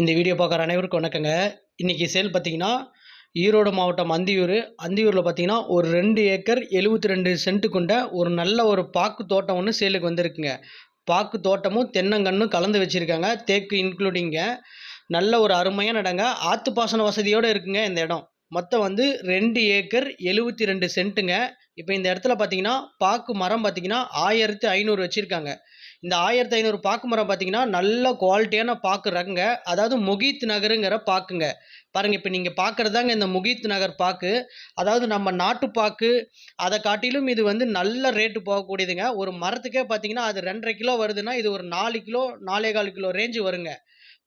இந்த வீடியோ பார்க்குற அனைவருக்கும் வணக்கங்க. இன்றைக்கி சேல் பார்த்தீங்கன்னா ஈரோடு மாவட்டம் அந்தியூர். அந்தியூரில் பார்த்தீங்கன்னா ஒரு ரெண்டு ஏக்கர் எழுபத்தி ரெண்டு சென்ட்டு கொண்ட ஒரு நல்ல ஒரு பாக்கு தோட்டம் ஒன்று சேலுக்கு வந்திருக்குங்க. பாக்கு தோட்டமும் தென்னங்கன்னும் கலந்து வச்சுருக்காங்க. தேக்கு இன்க்ளூடிங்க நல்ல ஒரு அருமையான இடங்க. ஆற்று பாசன வசதியோடு இருக்குங்க இந்த இடம். மொத்தம் வந்து ரெண்டு ஏக்கர் எழுபத்தி ரெண்டு சென்ட்டுங்க. இப்போ இந்த இடத்துல பார்த்தீங்கன்னா பாக்கு மரம் பார்த்தீங்கன்னா ஆயிரத்து ஐநூறு வச்சுருக்காங்க. இந்த ஆயிரத்தி ஐநூறு பாக்கு மரம் பார்த்தீங்கன்னா நல்ல குவாலிட்டியான பாக்கு ரகங்க அதாவது முகீத் நகருங்கிற பாக்குங்க. பாருங்கள் இப்போ நீங்கள் பார்க்குறது தாங்க இந்த முகீத் நகர் பாக்கு. அதாவது நம்ம நாட்டு பாக்கு. அதை காட்டிலும் இது வந்து நல்ல ரேட்டு போகக்கூடியதுங்க. ஒரு மரத்துக்கே பார்த்தீங்கன்னா அது ரெண்டரை கிலோ வருதுன்னா இது ஒரு நாலு கிலோ நாலே கால் கிலோ ரேஞ்சு வருங்க.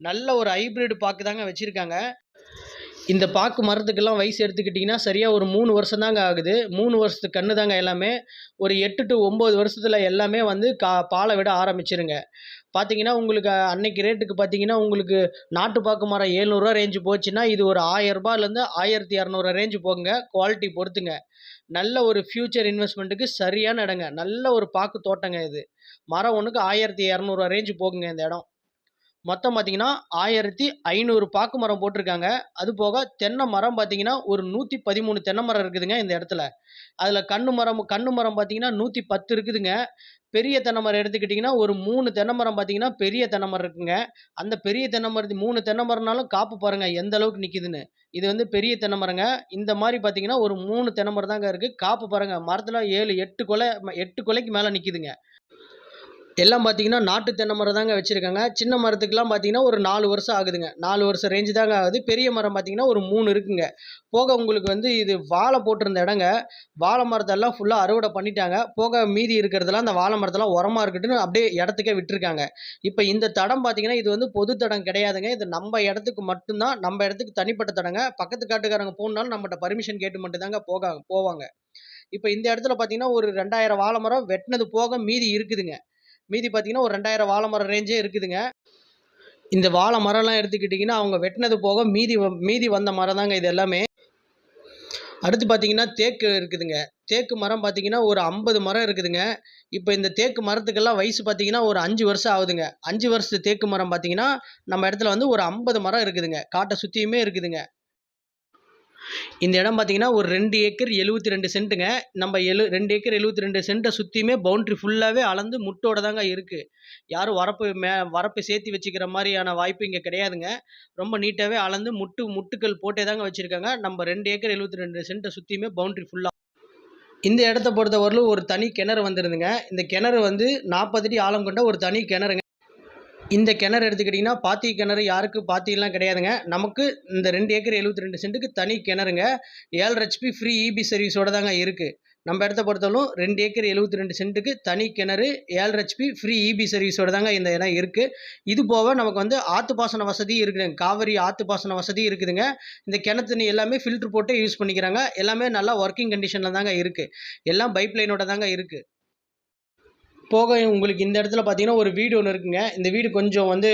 நல்ல ஒரு ஹைப்ரிட் பாக்கு தாங்க வச்சுருக்காங்க. இந்த பாக்கு மரத்துக்கெல்லாம் வயசு எடுத்துக்கிட்டிங்கன்னா சரியாக ஒரு மூணு வருஷம் தாங்க ஆகுது. மூணு வருஷத்துக்கு கன்று தாங்க எல்லாமே. ஒரு எட்டு டு ஒம்பது வருஷத்தில் எல்லாமே வந்து கா பாலை விட ஆரம்பிச்சிருங்க. பார்த்தீங்கன்னா உங்களுக்கு அன்னைக்கு ரேட்டுக்கு பார்த்தீங்கன்னா உங்களுக்கு நாட்டு பாக்கு மரம் ஏழ்நூறுரூவா ரேஞ்சு போச்சுன்னா இது ஒரு ஆயிரரூபாலேருந்து ஆயிரத்தி இரநூறுவா ரேஞ்சு போங்க குவாலிட்டி பொறுத்துங்க. நல்ல ஒரு ஃப்யூச்சர் இன்வெஸ்ட்மெண்ட்டுக்கு சரியான இடங்க. நல்ல ஒரு பாக்கு தோட்டங்க இது. மரம் ஒன்றுக்கு ஆயிரத்தி இரநூறுவா ரேஞ்சு போகுங்க இந்த இடம். மொத்தம் பார்த்தீங்கன்னா ஆயிரத்தி ஐநூறு பாக்கு மரம் போட்டிருக்காங்க. அது போக தென்னை மரம் பார்த்தீங்கன்னா ஒரு நூற்றி பதிமூணு தென்னை மரம் இருக்குதுங்க இந்த இடத்துல. அதில் கண்ணு மரம் கண்ணு மரம் பார்த்தீங்கன்னா நூற்றி பத்து இருக்குதுங்க. பெரிய தென்னை மரம் எடுத்துக்கிட்டிங்கன்னா ஒரு மூணு தென்னை மரம் பார்த்தீங்கன்னா பெரிய தென்னை மரம் இருக்குங்க. அந்த பெரிய தென்னை மரம் மூணு தென்னை மரம்னாலும் காப்பு பாருங்கள் எந்த அளவுக்கு நிற்கிதுன்னு இது வந்து பெரிய தென்னை மரங்க. இந்த மாதிரி பார்த்தீங்கன்னா ஒரு மூணு தென்னை மரம் தாங்க இருக்குது காப்பு பாருங்கள் மரத்தில் ஏழு எட்டு கொலை எட்டு கொலைக்கு மேலே நிற்கிதுங்க எல்லாம் பார்த்தீங்கன்னா நாட்டு தென்னை மரம் தாங்க வச்சுருக்காங்க. சின்ன மரத்துக்கெலாம் பார்த்தீங்கன்னா ஒரு நாலு வருஷம் ஆகுதுங்க. நாலு வருஷம் ரேஞ்சு தாங்க ஆகுது. பெரிய மரம் பார்த்தீங்கன்னா ஒரு மூணு இருக்குங்க. போக உங்களுக்கு வந்து இது வாழை போட்டிருந்த இடங்க. வாழை மரத்தெல்லாம் ஃபுல்லாக அறுவடை பண்ணிட்டாங்க. போக மீதி இருக்கிறதெல்லாம் அந்த வாழை மரத்தெல்லாம் உரமாக இருக்கட்டுன்னு அப்படியே இடத்துக்கே விட்டுருக்காங்க. இப்போ இந்த தடம் பார்த்தீங்கன்னா இது வந்து பொது தடம் கிடையாதுங்க. இது நம்ம இடத்துக்கு மட்டும்தான். நம்ம இடத்துக்கு தனிப்பட்ட தடங்க. பக்கத்து காட்டுக்காரங்க போகணுனாலும் நம்மகிட்ட பர்மிஷன் கேட்டு மட்டும்தாங்க போக போவாங்க. இப்போ இந்த இடத்துல பார்த்தீங்கன்னா ஒரு ரெண்டாயிரம் வாழை மரம் வெட்டினது போக மீதி இருக்குதுங்க. மீதி பார்த்தீங்கன்னா ஒரு ரெண்டாயிரம் வாழை மரம் ரேஞ்சே இருக்குதுங்க. இந்த வாழை மரம்லாம் எடுத்துக்கிட்டிங்கன்னா அவங்க வெட்டினது போக மீதி மீதி வந்த மரம் தாங்க இது எல்லாமே. அடுத்து பார்த்தீங்கன்னா தேக்கு இருக்குதுங்க. தேக்கு மரம் பார்த்தீங்கன்னா ஒரு ஐம்பது மரம் இருக்குதுங்க. இப்போ இந்த தேக்கு மரத்துக்கெல்லாம் வயசு பார்த்தீங்கன்னா ஒரு அஞ்சு வருஷம் ஆகுதுங்க. அஞ்சு வருஷத்து தேக்கு மரம் பார்த்தீங்கன்னா நம்ம இடத்துல வந்து ஒரு ஐம்பது மரம் இருக்குதுங்க. காட்டை சுற்றியுமே இருக்குதுங்க. இந்த இடம் பார்த்தீங்கன்னா ஒரு ரெண்டு ஏக்கர் எழுபத்தி ரெண்டு சென்ட்டுங்க. நம்ம எழு ரெண்டு ஏக்கர் எழுபத்தி ரெண்டு சென்ட்டை சுற்றியுமே பவுண்ட்ரி ஃபுல்லாகவே அளந்து முட்டோட தாங்க இருக்குது யாரும் வரப்பு மே வரப்பு சேர்த்து வச்சுக்கிற மாதிரியான வாய்ப்பு இங்கே கிடையாதுங்க. ரொம்ப நீட்டாகவே அளந்து முட்டு முட்டுக்கள் போட்டே தாங்க வச்சுருக்காங்க. நம்ம ரெண்டு ஏக்கர் எழுபத்தி ரெண்டு சென்ட்டை சுற்றியுமே பவுண்ட்ரி ஃபுல்லாக இந்த இடத்த பொறுத்தவரையிலும் ஒரு தனி கிணறு வந்துருந்துங்க. இந்த கிணறு வந்து நாற்பது அடி ஆழம் கொண்ட ஒரு தனி கிணறுங்க. இந்த கிணறு எடுத்துக்கிட்டிங்கன்னா பாத்தி கிணறு யாருக்கு பாத்திலாம் கிடையாதுங்க. நமக்கு இந்த ரெண்டு ஏக்கர் எழுபத்தி ரெண்டு சென்ட்டுக்கு தனி கிணறுங்க. ஏழு ஹெச்பி ஃப்ரீ இபி சர்வீஸோட தாங்க இருக்குது நம்ம இடத்த பொறுத்தவரைக்கும் ரெண்டு ஏக்கர் எழுபத்தி ரெண்டு சென்ட்டுக்கு தனி கிணறு ஏழு ஹெச்பி ஃப்ரீ இபி சர்வீஸோட தாங்க இந்த இடம் இருக்குது இது போக நமக்கு வந்து ஆற்று பாசன வசதி இருக்குதுங்க. காவிரி ஆற்று பாசன வசதி இருக்குதுங்க. இந்த கிணத்து எல்லாமே ஃபில்ட்ரு போட்டு யூஸ் பண்ணிக்கிறாங்க. எல்லாமே நல்லா ஒர்க்கிங் கண்டிஷனில் தாங்க இருக்குது எல்லாம் பைப் லைனோட தாங்க இருக்குது போக உங்களுக்கு இந்த இடத்துல பார்த்தீங்கன்னா ஒரு வீடு ஒன்று இருக்குங்க. இந்த வீடு கொஞ்சம் வந்து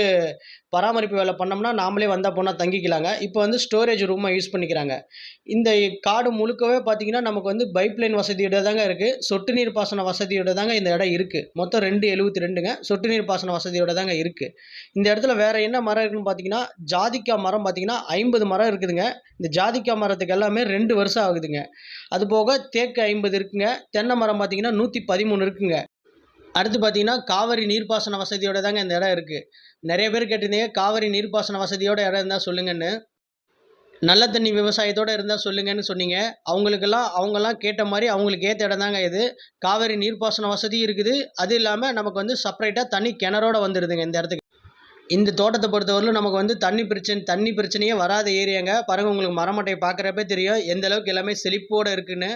பராமரிப்பு வேலை பண்ணோம்னா நாமளே வந்தால் போனால் தங்கிக்கலாங்க. இப்போ வந்து ஸ்டோரேஜ் ரூமாக யூஸ் பண்ணிக்கிறாங்க. இந்த காடு முழுக்கவே பார்த்தீங்கன்னா நமக்கு வந்து பைப் லைன் வசதியோட தாங்க இருக்குது சொட்டு நீர் பாசன வசதியோட தாங்க இந்த இடம் இருக்குது மொத்தம் ரெண்டு எழுபத்தி ரெண்டுங்க. சொட்டு நீர் பாசன வசதியோட தாங்க இருக்குது இந்த இடத்துல வேறு என்ன மரம் இருக்குன்னு பார்த்தீங்கன்னா ஜாதிக்காய் மரம் பார்த்தீங்கன்னா ஐம்பது மரம் இருக்குதுங்க. இந்த ஜாதிக்காய் மரத்துக்கு எல்லாமே ரெண்டு வருஷம் ஆகுதுங்க. அது போக தேக்கு ஐம்பது இருக்குங்க. தென்னை மரம் பார்த்தீங்கன்னா நூற்றி பதிமூணு இருக்குங்க. அடுத்து பார்த்தீங்கன்னா காவிரி நீர்ப்பாசன வசதியோட தாங்க இந்த இடம் இருக்குது நிறைய பேர் கேட்டிருந்தீங்க காவிரி நீர்ப்பாசன வசதியோட இடம் இருந்தால் சொல்லுங்கன்னு. நல்ல தண்ணி விவசாயத்தோடு இருந்தால் சொல்லுங்கன்னு சொன்னீங்க. அவங்களுக்கெல்லாம் அவங்கெல்லாம் கேட்ட மாதிரி அவங்களுக்கு ஏற்ற இடம் தாங்க இது. காவிரி நீர்ப்பாசன வசதி இருக்குது. அது இல்லாமல் நமக்கு வந்து செப்பரேட்டாக தனி கிணறோட வந்துடுதுங்க இந்த இடத்துக்கு. இந்த தோட்டத்தை பொறுத்தவரையிலும் நமக்கு வந்து தண்ணி பிரச்சனை தண்ணி பிரச்சனையே வராத ஏரியாங்க. பாருங்க உங்களுக்கு மரமட்டையை பார்க்குறப்பே தெரியும். எந்த அளவுக்கு எல்லாமே செழிப்போடு இருக்குன்னு.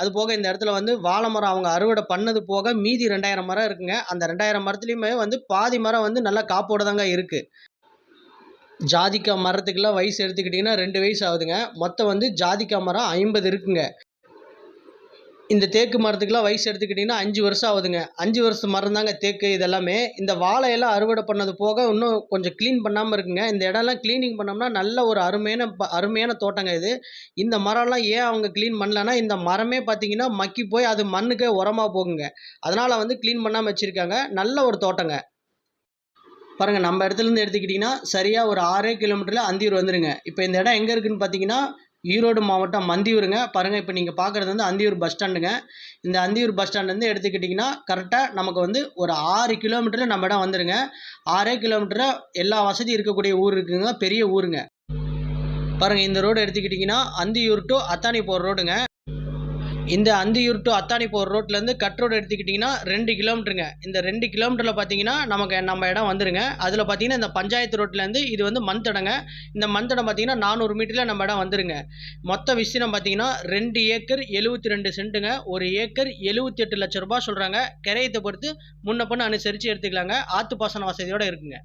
அது போக இந்த இடத்துல வந்து வாழை மரம் அவங்க அறுவடை பண்ணது போக மீதி ரெண்டாயிரம் மரம் இருக்குங்க. அந்த ரெண்டாயிரம் மரத்துலேயுமே வந்து பாதி மரம் வந்து நல்லா காப்போட தாங்க இருக்குது ஜாதிக்காய் மரத்துக்கெல்லாம் வயசு எடுத்துக்கிட்டிங்கன்னா ரெண்டு வயசு ஆகுதுங்க. மொத்தம் வந்து ஜாதிக்காய் மரம் ஐம்பது இருக்குங்க. இந்த தேக்கு மரத்துக்கெலாம் வயசு எடுத்துக்கிட்டிங்கன்னா அஞ்சு வருஷம் ஆகுதுங்க. அஞ்சு வருஷம் மரம் தாங்க தேக்கு இதெல்லாமே. இந்த வாழையெல்லாம் அறுவடை பண்ணது போக இன்னும் கொஞ்சம் க்ளீன் பண்ணாமல் இருக்குங்க. இந்த இடம்லாம் க்ளீனிங் பண்ணோம்னா நல்ல ஒரு அருமையான ப அருமையான தோட்டங்க இது. இந்த மரம்லாம் ஏன் அவங்க க்ளீன் பண்ணலன்னா இந்த மரமே பார்த்தீங்கன்னா மக்கி போய் அது மண்ணுக்கே உரமாக போகுங்க. அதனால் வந்து க்ளீன் பண்ணாமல் வச்சுருக்காங்க. நல்ல ஒரு தோட்டங்க. பாருங்கள் நம்ம இடத்துலேருந்து எடுத்துக்கிட்டிங்கன்னா சரியாக ஒரு ஆறே கிலோமீட்டரில் அந்தியூர் வந்துடுங்க இப்போ இந்த இடம் எங்கே இருக்குதுன்னு பார்த்தீங்கன்னா ஈரோடு மாவட்டம் அந்தியூருங்க. பாருங்கள் இப்போ நீங்கள் பார்க்குறது வந்து அந்தியூர் பஸ் ஸ்டாண்டுங்க இந்த அந்தியூர் பஸ் ஸ்டாண்ட்லேருந்து எடுத்துக்கிட்டிங்கன்னா கரெக்டாக நமக்கு வந்து ஒரு ஆறு கிலோமீட்டரில் நம்ம இடம் வந்துடுங்க ஆறே கிலோமீட்டரில் எல்லா வசதியும் இருக்கக்கூடிய ஊர் இருக்குங்க. பெரிய ஊருங்க. பாருங்கள் இந்த ரோடு எடுத்துக்கிட்டிங்கன்னா அந்தியூர் டு அத்தானி போகிற ரோடுங்க இந்த அந்தியூர் டு அத்தானி போகிற ரோட்லேருந்து கட் ரோடு எடுத்துக்கிட்டிங்கன்னா ரெண்டு கிலோமீட்டருங்க இந்த ரெண்டு கிலோமீட்டரில் பார்த்தீங்கன்னா நமக்கு நம்ம இடம் வந்துருங்க. அதில் பார்த்தீங்கன்னா இந்த பஞ்சாயத்து ரோட்லேருந்து இது வந்து மண்தடங்க. இந்த மண்தடம் பார்த்தீங்கன்னா நானூறு மீட்டரில் நம்ம இடம் வந்துருங்க. மொத்த விஸ்தீர்ணம் பார்த்தீங்கன்னா ரெண்டு ஏக்கர் எழுபத்தி ரெண்டு சென்ட்டுங்க. ஒரு ஏக்கர் எழுபத்தி எட்டு லட்ச ரூபா சொல்கிறாங்க கிரையத்தை பொறுத்து முன்ன பொண்ணு அனுசரித்து எடுத்துக்கலாங்க. ஆற்று பாசன வசதியோடு இருக்குங்க.